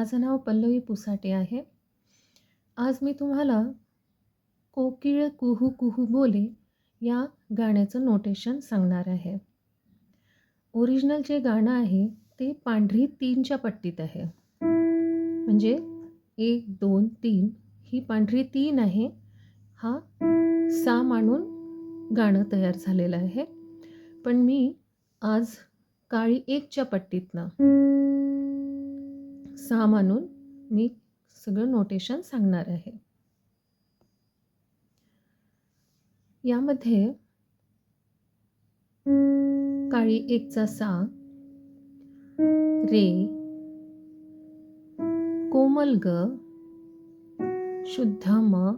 माझं नाव पल्लवी पुसाटे आहे. आज मी तुम्हाला कोकिळ कुहू कुहू बोले या गाण्याचं नोटेशन सांगणार आहे. ओरिजिनल जे गाणं आहे ते पांढरी तीनच्या पट्टीत आहे. म्हणजे एक दोन तीन ही पांढरी तीन आहे. हा सा मानून गाणं तयार झालेलं आहे. पण मी आज काळी एकच्या पट्टीतनं सहा मानून मी सगळं नोटेशन सांगणार आहे. यामध्ये काळी एकचा सा रे कोमल ग शुद्ध म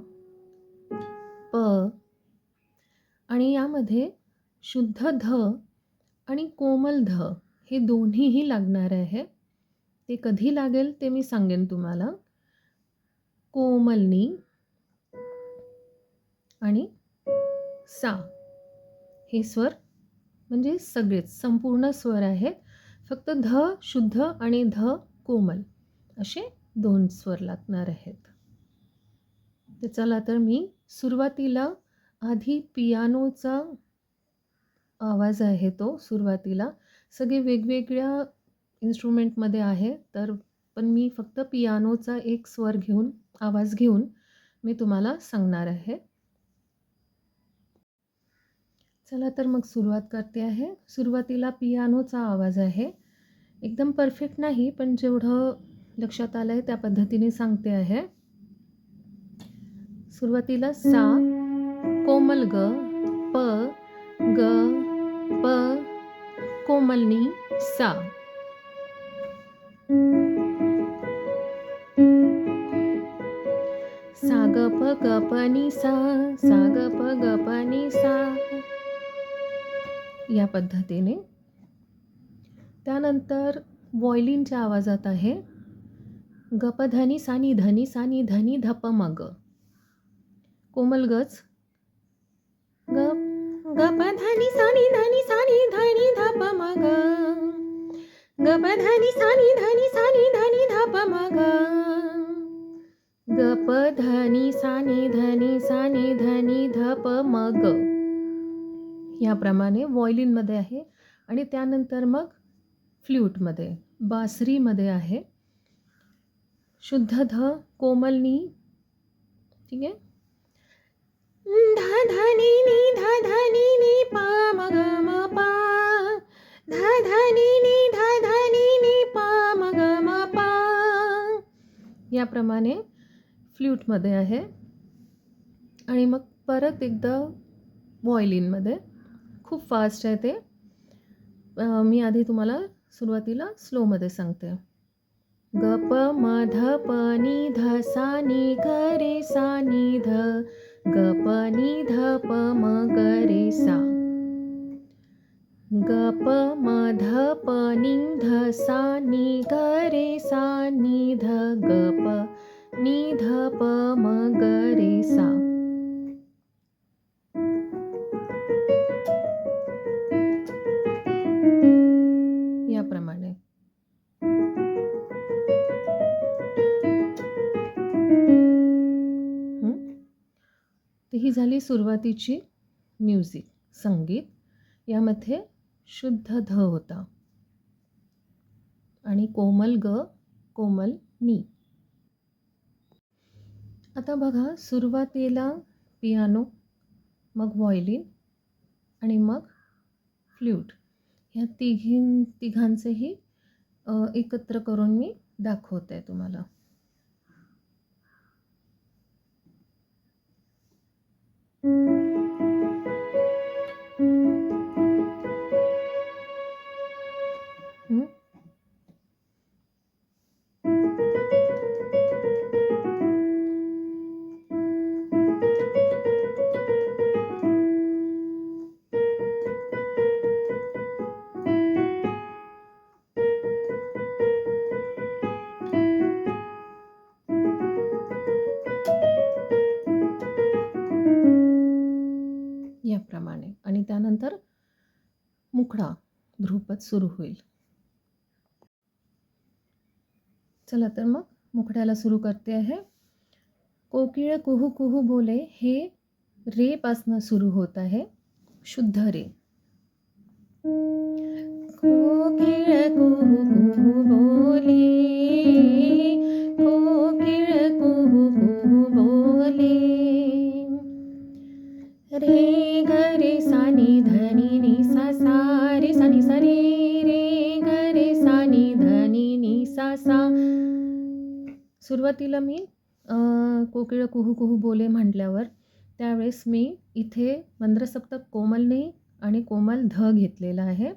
प आणि यामध्ये शुद्ध ध आणि कोमल ध हे दोन्हीही लागणार आहे. ते कधी लागेल ते मी सांगेन तुम्हाला. कोमलनी आणि सा. हे स्वर म्हणजे सगळेच संपूर्ण स्वर आहेत. फक्त ध शुद्ध आणि ध कोमल असे दोन स्वर लागणार आहेत. तर चला तर मी सुरुवातीला आधी पियानोचा आवाज आहे तो सुरुवातीला. सगळे वेगवेगळ्या इन्स्ट्रुमेंटमध्ये आहे तर पण मी फक्त पियानोचा एक स्वर घेऊन आवाज घेऊन मी तुम्हाला सांगणार आहे. चला तर मग सुरुवात करते आहे. सुरुवातीला पियानोचा आवाज आहे. एकदम परफेक्ट नाही पण जेवढं लक्षात आलं आहे त्या पद्धतीने सांगते आहे. सुरुवातीला सा कोमल ग प ग प कोमलनी सा. सा प ग प नि सा सा प ग प नि सा या पद्धतीने. त्यानंतर वॉयलिनच्या आवाजात आहे गप धनी सानी धनी सानी धनी धप मग. कोमल गच ग गप धनी सानी धनी सानी धनी धप मग. गप धनी सानी धनी मग गप धनी सानी धनी सानी धनी धप मग. याप्रमाणे वॉयलिनमध्ये आहे आणि त्यानंतर मग फ्ल्यूटमध्ये बासरीमध्ये आहे. शुद्ध ध कोमलनी ठीक आहे? ध धनी नी ध धनी नी पा मग ग म पा. ध धनी नी ध याप्रमाणे फ्ल्यूटमध्ये आहे. आणि मग परत एकदा व्हॉयलिनमध्ये. खूप फास्ट आहे ते. मी आधी तुम्हाला सुरुवातीला स्लोमध्ये सांगते. ग प म ध प नि ध सा नि ग रे सा नि ध. ग प नि ध प म ग रे सा. गप मधप निध प सा नि ग रे सा। निध गप निध प म ग रे सा याप्रमाणे तर ही झाली सुरुवातीची म्युझिक संगीत. यामध्ये शुद्ध ध होता. आणि कोमल ग कोमल नी. आता बघा सुरुवातीला पियानो मग व्हायलिन आणि मग फ्ल्यूट ह्या तिघीं तिघांचेही एकत्र करून मी दाखवत आहे तुम्हाला. सुरू होईल. चला तर मग मुखड्याला सुरू करते आहे. कोकिळ कुहू कुहू बोले हे रेपासनं सुरू होत आहे. शुद्ध रे. कोकिळ कुहू कुहू बोले कोकिळ कुहू कुहू बोले. रे रे सुरुवातीला मी कोकिळ कुहू कुहू बोले म्हटल्यावर त्यावेळेस मी इथे मंद्रसप्तक कोमलने आणि कोमल ध घेतलेला आहे.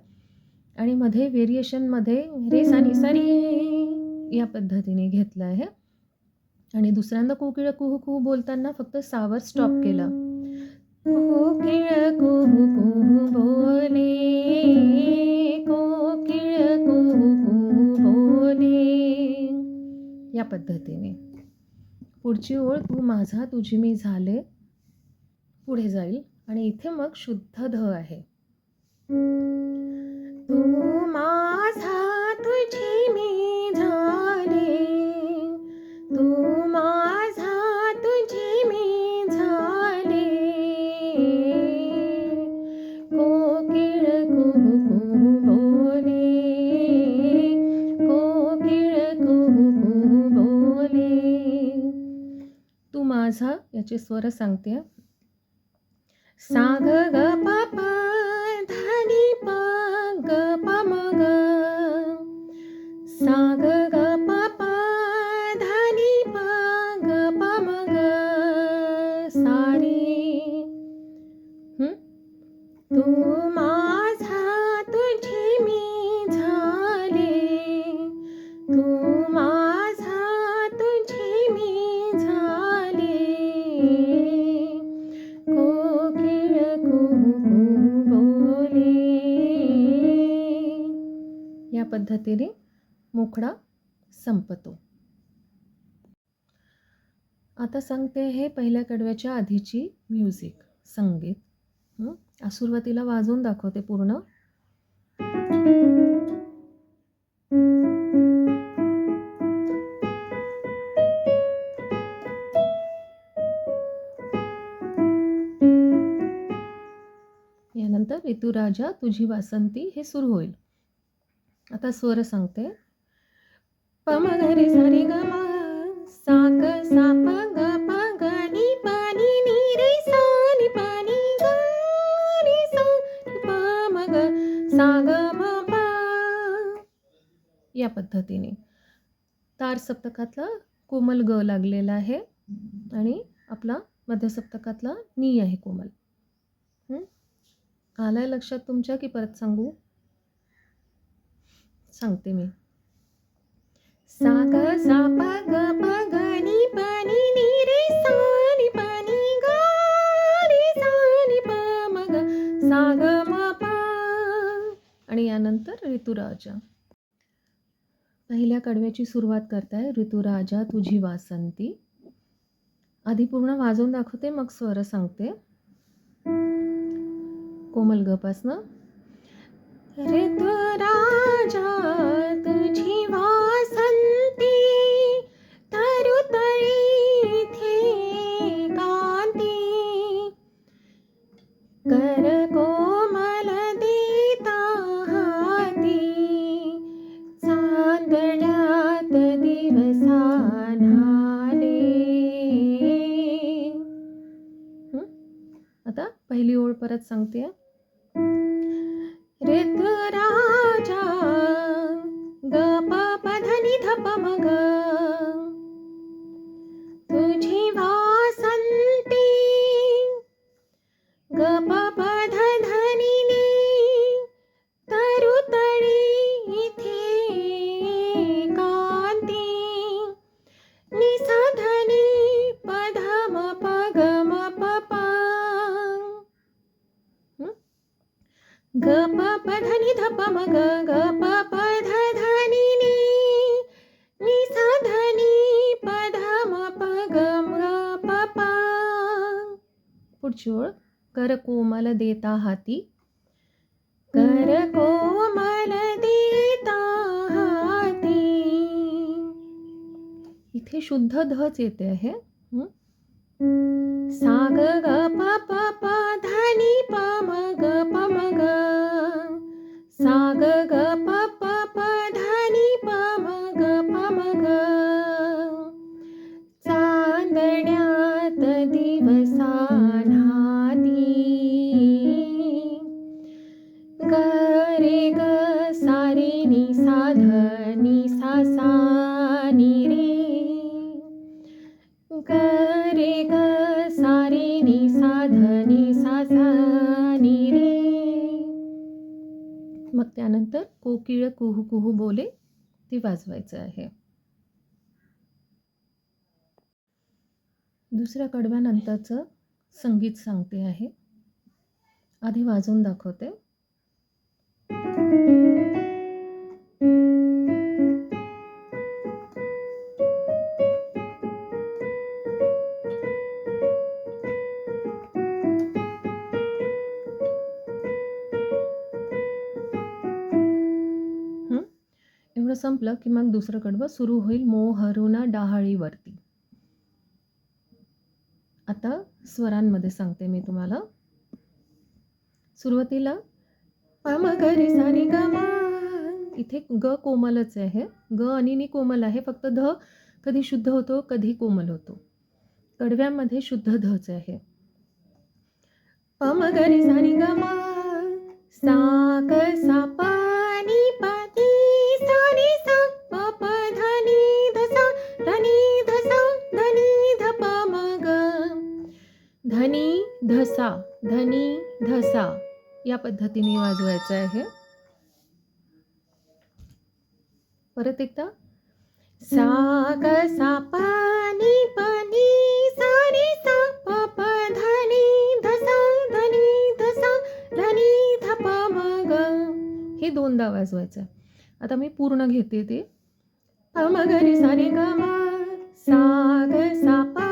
आणि मध्ये व्हेरिएशनमध्ये रे सानी सारी या पद्धतीने घेतलं आहे. आणि दुसऱ्यांदा कोकिळ कुहू कुहू बोलताना फक्त सावर स्टॉप केला. कोकिळ कुहू कुहू बोले. पद्धतीने. पुढची ओळ तू माझा तुझी मी झाले पुढे जाईल आणि इथे मग शुद्ध ध आहे. तू माझा तुझी मी झाले तू माझा माझा याचे स्वर सांगते. सा ग खातिरी मोकळा संपतो. आता सांगते हे पहिल्या कडव्याच्या आधीची म्युझिक संगीत. आ, सुरुवातीला वाजवून दाखवते पूर्ण. यानंतर ऋतुराजा तुझी वासंती हे सुरू होईल. आता स्वर सांगते. पम घरी सारी ग सा ग सा प ग प ग नि प नि नि रे सा नि प नि ग रे सा प म ग सा ग म प. या पद्धतीने. तार सप्तकातला कोमल ग लागलेला आहे आणि आपला मध्य सप्तकातला नी आहे कोमल. आलाय लक्षात तुमच्या की परत सांगू? सांगते मी. सा ग सा प ग प ग नि प नि नि रे सा नि प नि ग रे सा नि प म ग. सा ग म प. आणि यानंतर ऋतुराजा. पहिल्या कडव्याची सुरुवात करताय ऋतुराजा तुझी वासंती. आधी पूर्ण वाजवून दाखवते मग स्वर सांगते. कोमल गपासनं. ऋतुराजा तुझी वासंती तरुतळी थे कांती. कर कोमल देता हाती चांदण्यात दिवसा न्हाले हं? आता पहिली ओळ परत सांगते. मग तुझी वासंती गप पधनिनी तरुतळी इथे कांती। निसाधनी पधम पगम पपा गप पधनी धप मग गप ओळ कर कोमल देता हाती. कर कोमल देता हाती. इथे शुद्ध धच येते आहे. हं? सा ग प प प धा नि प म ती वाजवायचं आहे? दुसऱ्या कडव्यानंतरचं संगीत सांगते आहे. आधी वाजवून दाखवते. संपलं की मग दुसरं कडवं सुरू होईल मोहरुना डहाळीवरती. आता स्वरांमध्ये सांगते मी तुम्हाला. सुरुवातीला सारी इथे ग कोमलच आहे ग आणि कोमल आहे फक्त ध. कधी शुद्ध होतो कधी कोमल होतो. कडव्यामध्ये शुद्ध धच आहे. पम गरी सारी ग मा सा ग सा पा धसा धनी धसा या पद्धतीने वाजवायचं आहे. परत एकदा. सा ग सा पाणी पाणी सारी सा प प ध नि ध सा ध नि म ग हे दोनदा वाजवायचं आता मी पूर्ण घेते ते. प म ग रे सा ग सा ग सा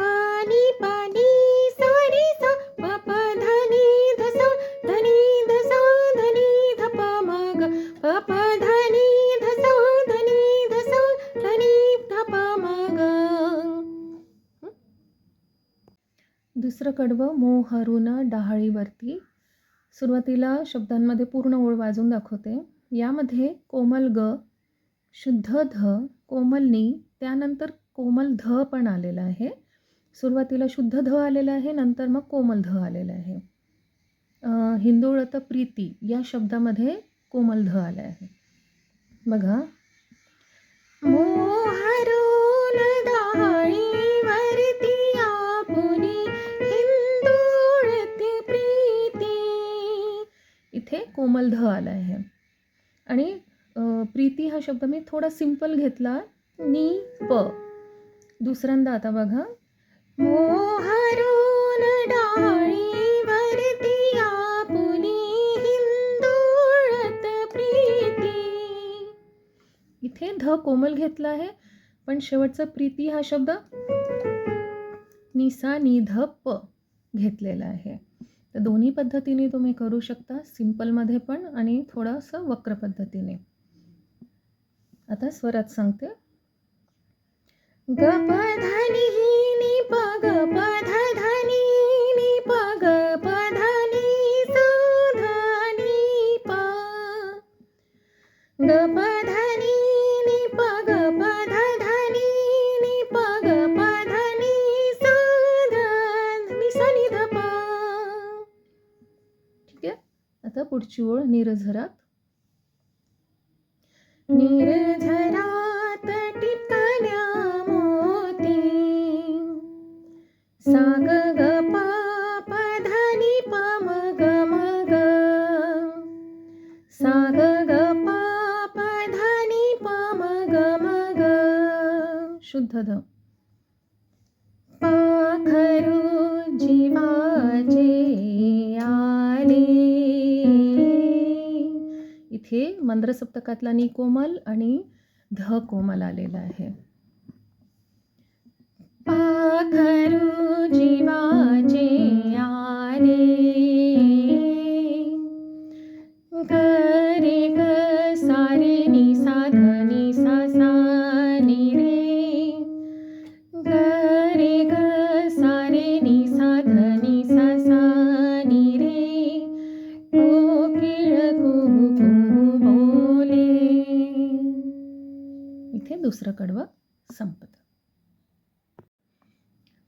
दुसरं कडवं मोहरुन डहाळीवरती सुरुवातीला शब्दांमध्ये पूर्ण ओळ वाजून दाखवते. यामध्ये कोमल ग शुद्ध ध कोमल नी त्यानंतर कोमल ध पण आलेलं आहे. सुरुवातीला शुद्ध ध आलेलं आहे नंतर मग कोमल ध आलेलं आहे. अं, हिंदोळत प्रीती या शब्दामध्ये कोमल ध आलं आहे. बघा. मोहरुन इथे कोमल ध आला आहे आणि प्रीती हा शब्द मी थोडा सिंपल घेतला. नी प. दुसऱ्यांदा आता बघा. मोहरुन डाळीवरती आपुनी प्रीती. इथे ध कोमल घेतला आहे पण शेवटचा प्रीती हा शब्द निसा निध प घेतलेला आहे. तर दोन्ही पद्धतीने तुम्ही करू शकता सिम्पलमध्ये पण आणि थोडंसं वक्र पद्धतीने. आता स्वरात सांगते. ग प आता पुढची ओळ निर्झरात. निर्झरात टिपल्या मोती. सा ग ग प प ध नि प म ग म ग. सा ग ग प प ध नि प म ग म ग. शुद्ध ध मंद्र सप्तकातला नी कोमल आणि ध कोमल आलेला आहे. पाखरू जीवाचे कडवं संपतं.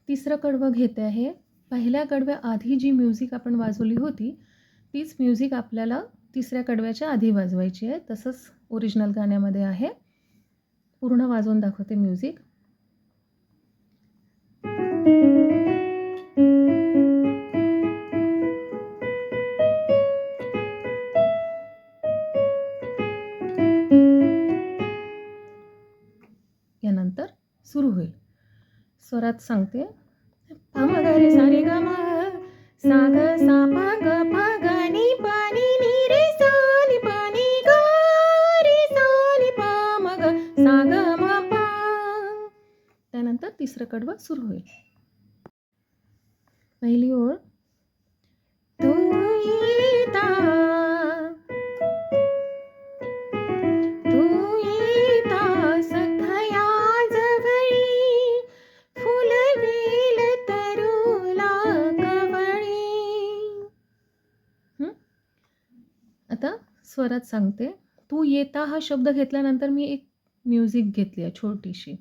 तिसरं कडवं घेते आहे पहिल्या कडव्या आधी जी म्युझिक आपण वाजवली होती तीच म्युझिक आपल्याला तिसऱ्या कडव्याच्या आधी वाजवायची आहे. तसंच ओरिजिनल गाण्यामध्ये आहे. पूर्ण वाजवून दाखवते म्युझिक. सुरू होईल. स्वरात सांगते ग रे सा नि रे रे म ग ग त्यानंतर तिसरं कडवं सुरू होईल. पहिली ओळ तू येता स्वरात सांगते तू येता हा शब्द घेतल्यानंतर मी एक म्युझिक घेतली आहे छोटीशी.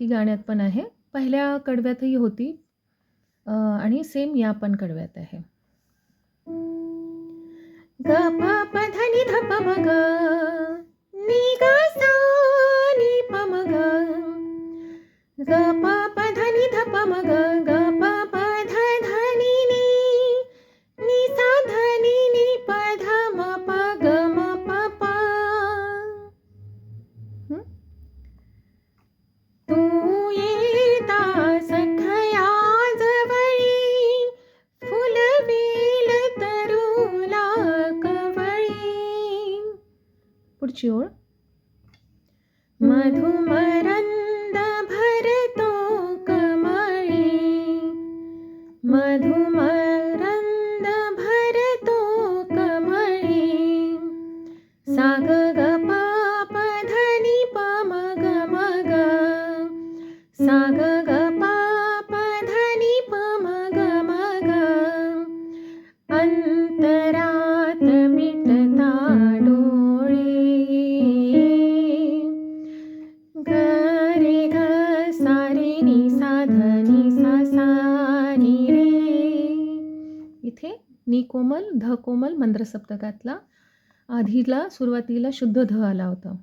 ती गाण्यात पण आहे. पहिल्या कडव्यातही होती आणि सेम या पण कडव्यात आहे. ग प प ध ध प म ग woman. सप्तकातला आधीला सुरुवातीला शुद्ध ध आला होता.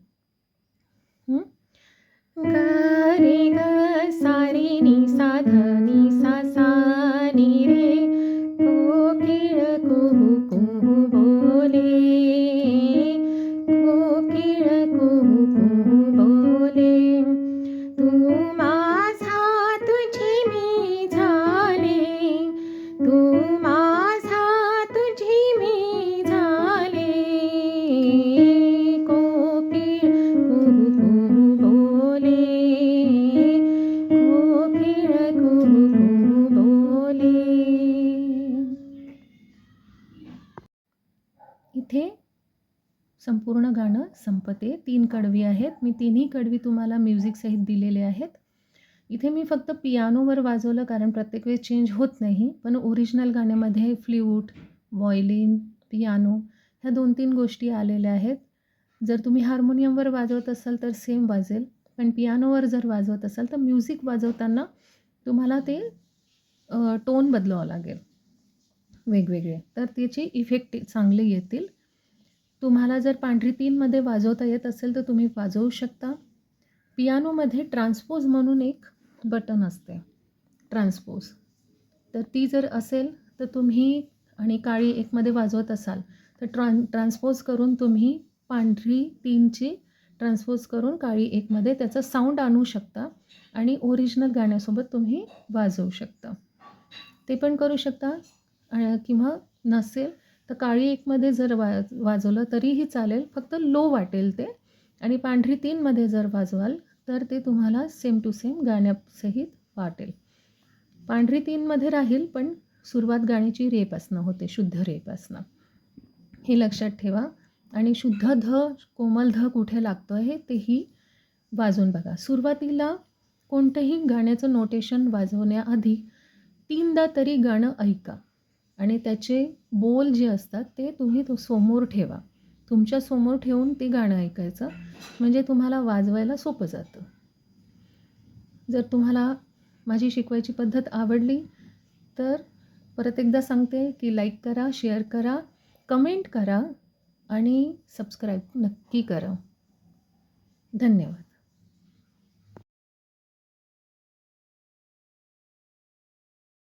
इथे संपूर्ण गाणं संपते. तीन कडवी आहेत. मी तिन्ही कडवी तुम्हाला म्युझिकसहित दिलेले आहेत. इथे मी फक्त पियानोवर वाजवलं कारण प्रत्येक वेळेस चेंज होत नाही. पण ओरिजिनल गाण्यामध्ये फ्ल्यूट व्हॉयलिन पियानो ह्या दोन तीन गोष्टी आलेल्या आहेत. जर तुम्ही हार्मोनियमवर वाजवत असाल तर सेम वाजेल. पण पियानोवर जर वाजवत असाल तर म्युझिक वाजवताना तुम्हाला ते टोन बदलावं लागेल. वेगवेगळे. तर त्याचे इफेक्ट चांगले येतील. तुम्हाला जर पांढरी तीनमध्ये वाजवता येत असेल तर तुम्ही वाजवू शकता. पियानोमध्ये ट्रान्सपोज म्हणून एक बटन असते. ट्रान्सपोज तर ती जर असेल तर तुम्ही आणि काळी एकमध्ये वाजवत असाल तर ट्रान ट्रान्सपोज करून तुम्ही पांढरी तीनची ट्रान्सपोज करून काळी एकमध्ये त्याचा साऊंड आणू शकता आणि ओरिजिनल गाण्यासोबत तुम्ही वाजवू शकता. ते पण करू शकता. किंवा नसेल तर काळी एकमध्ये जर वा वाजवलं तरीही चालेल. फक्त लो वाटेल ते. आणि पांढरी तीनमध्ये जर वाजवाल तर ते तुम्हाला सेम टू सेम गाण्यासहित वाटेल. पांढरी तीनमध्ये राहील पण सुरुवात गाण्याची रेपासनं होते शुद्ध रेपासनं हे लक्षात ठेवा. आणि शुद्ध ध कोमल ध कुठे लागतो आहे तेही वाजून बघा. सुरुवातीला कोणतंही गाण्याचं नोटेशन वाजवण्याआधी तीनदा तरी गाणं ऐका. आणि त्याचे बोल जे असतात ते तुम्ही तो समोर ठेवा. तुमच्यासमोर ठेवून ते गाणं ऐकायचं. म्हणजे तुम्हाला वाजवायला सोपं जातं. जर तुम्हाला माझी शिकवायची पद्धत आवडली तर परत एकदा सांगते की लाईक करा शेअर करा कमेंट करा आणि सबस्क्राईब नक्की करा. धन्यवाद.